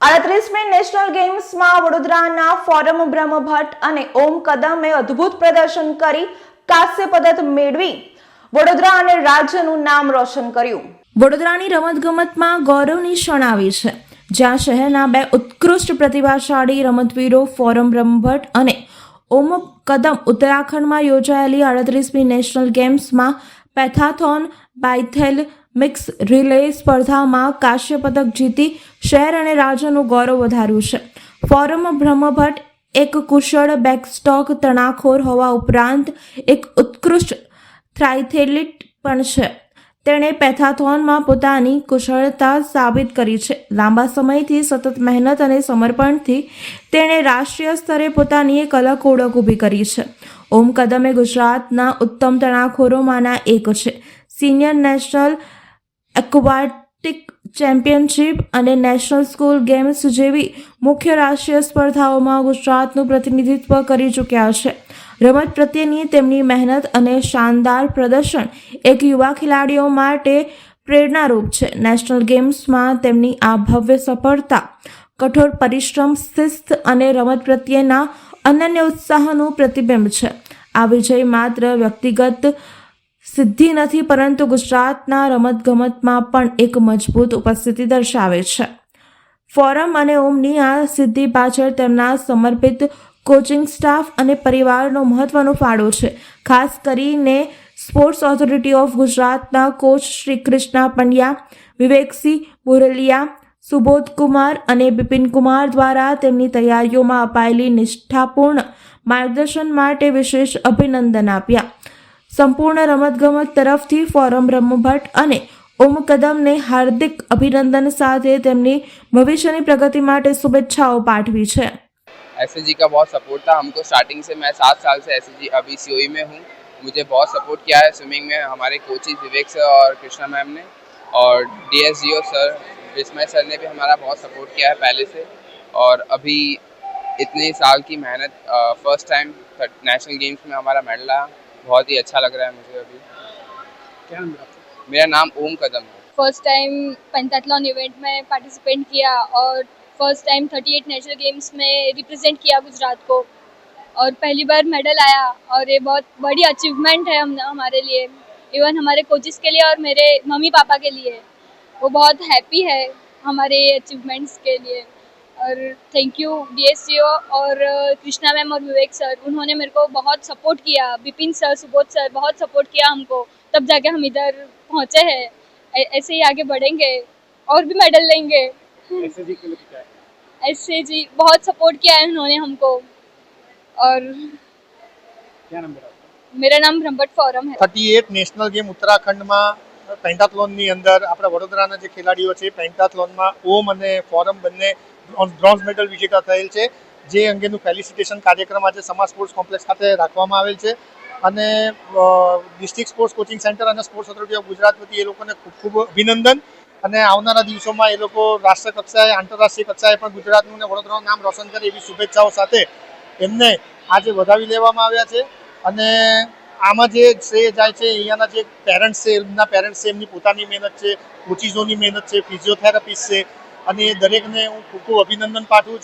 આડત્રીસમી national ગેમ્સમાં વડોદરાના forum Brahmbhatt અને ઓમ કદમે અદ્ભુત પ્રદર્શન કરી કાંસ્ય પદક મેળવી વડોદરા અને રાજ્યનું નામ રોશન કર્યું. વડોદરાની રમતગમતમાં ગૌરવની ક્ષણ આવી છે. જ્યાં શહેરના બે ઉત્કૃષ્ટ પ્રતિભાશાળી રમતવીરો ફોરમ બ્રહ્મભટ્ટ અને ઓમ કદમ ઉત્તરાખંડમાં યોજાયેલી અડત્રીસમી નેશનલ ગેમ્સમાં પેથાથોન, બાયથેલ મિક્સ રિલે સ્પર્ધામાં કાંસ્ય પદક જીતી શહેર અને રાજ્યનું ગૌરવ વધાર્યું છે. ફોરમ બ્રહ્મભટ્ટ એક કુશળ બેકસ્ટોક તણાખોર હોવા ઉપરાંત એક ઉત્કૃષ્ટ થ્રાઇથેલિટ પણ છે. તેણે પેથાથોનમાં પોતાની કુશળતા સાબિત કરી છે. લાંબા સમયથી સતત મહેનત અને સમર્પણથી તેણે રાષ્ટ્રીય સ્તરે પોતાની એક અલગ ઓળખ ઊભી કરી છે. ઓમ કદમે ગુજરાતના ઉત્તમ તણાખોરોમાંના એક છે. સિનિયર નેશનલ એક્વાટિક ચેમ્પિયનશિપ અને નેશનલ સ્કૂલ ગેમ્સ જેવી મુખ્ય રાષ્ટ્રીય સ્પર્ધાઓમાં ગુજરાતનું પ્રતિનિધિત્વ કરી ચૂક્યા છે. રમત પ્રત્યેની તેમની મહેનત અને શાનદાર પ્રદર્શન એક યુવા ખેલાડીઓ માટે પ્રેરણારૂપ છે. નેશનલ ગેમ્સમાં તેમની આ ભવ્ય સફળતા, કઠોર પરિશ્રમ, શિસ્ત અને રમત પ્રત્યેના અનન્ય ઉત્સાહનું પ્રતિબિંબ છે. આ વિજય માત્ર વ્યક્તિગત સિદ્ધિ નથી, પરંતુ ગુજરાતના રમતગમતમાં પણ એક મજબૂત ઉપસ્થિતિ દર્શાવે છે. ફોરમ અને ઓમની આ સિદ્ધિ પાછળ તેમના સમર્પિત કોચિંગ સ્ટાફ અને પરિવારનો મહત્વનો ફાળો છે. ખાસ કરીને સ્પોર્ટ્સ ઓથોરિટી ઓફ ગુજરાતના કોચ શ્રી કૃષ્ણા પંડ્યા, વિવેકસિંહ બોરલિયા, સુબોધ કુમાર અને બિપિન કુમાર દ્વારા તેમની તૈયારીઓમાં અપાયેલી નિષ્ઠાપૂર્ણ માર્ગદર્શન માટે વિશેષ અભિનંદન આપ્યા. સંપૂર્ણ રમતગમત તરફથી ફોરમ બ્રહ્મભટ્ટ અને ઓમ કદમને હાર્દિક અભિનંદન સાથે તેમની ભવિષ્યની પ્રગતિ માટે શુભેચ્છાઓ પાઠવી છે एस जी का बहुत सपोर्ट था हमको स्टार्टिंग से मैं सात साल से एस जी अभी सी में हूँ मुझे बहुत सपोर्ट किया है स्विमिंग में हमारे कोचिज विवेक सर और कृष्णा मैम ने और D S G sir Vismay sir ने भी हमारा बहुत सपोर्ट किया है पहले से और अभी इतने साल की मेहनत फर्स्ट टाइम नेशनल गेम्स में हमारा मेडल आया बहुत ही अच्छा लग रहा है मुझे अभी। क्या नाम है मेरा नाम ओम कदम है। फ़र्स्ट टाइम पेंटाथलॉन इवेंट में पार्टिसिपेट किया और फ़र्स्ट टाइम 38 नेशनल गेम्स में रिप्रेजेंट किया गुजरात को। और पहली बार मेडल आया और ये बहुत बड़ी अचीवमेंट है हम हमारे लिए। इवन हमारे कोचिस के लिए और मेरे मम्मी पापा के लिए। वो बहुत हैप्पी है हमारे अचीवमेंट्स के लिए। और थैंक यू डी और uh, कृष्णा मैम और विवेक सर उन्होंने मेरे को बहुत सपोर्ट किया। बिपिन सर सुबोध सर बहुत सपोर्ट किया हमको। तब जाके हम इधर पहुँचे हैं। ऐसे ही आगे बढ़ेंगे और भी मेडल लेंगे। ऐसे जी बहुत सपोर्ट किया है उन्होंने हमको। और क्या नंबर मेरा नाम ब्रह्मट फोरम है। Thirty eight national game Uttarakhand में। પેન્ટાથલોનની અંદર આપણા વડોદરાના જે ખેલાડીઓ છે, પેન્ટાથલોનમાં ઓમ અને ફોરમ બંને બ્રોન્ઝ મેડલ વિજેતા થયેલ છે, જે અંગેનું ફેલિસિટેશન કાર્યક્રમ આજે સમાજ સ્પોર્ટ્સ કોમ્પ્લેક્સ ખાતે રાખવામાં આવેલ છે. અને ડિસ્ટ્રિક્ટ સ્પોર્ટ્સ કોચિંગ સેન્ટર અને સ્પોર્ટ્સ ઓથોરિટી ઓફ ગુજરાત વતી એ લોકોને ખૂબ ખૂબ અભિનંદન. અને આવનારા દિવસોમાં એ લોકો રાષ્ટ્ર કક્ષાએ આંતરરાષ્ટ્રીય કક્ષાએ પણ ગુજરાતનું અને વડોદરાનું નામ રોશન કરે એવી શુભેચ્છાઓ સાથે એમને આજે વધાવી લેવામાં આવ્યા છે. અને આમાં જે શ્રેય જાય છે, અહીંયાના જે પેરેન્ટ્સ છે, એમના પેરેન્ટ્સ છે, એમની પોતાની મહેનત છે કોચિઝોની મહેનત છે ફિઝિયોથેરાપિસ્ટ છે. અને દરેકને હું ખૂબ ખૂબ અભિનંદન પાઠવું છું.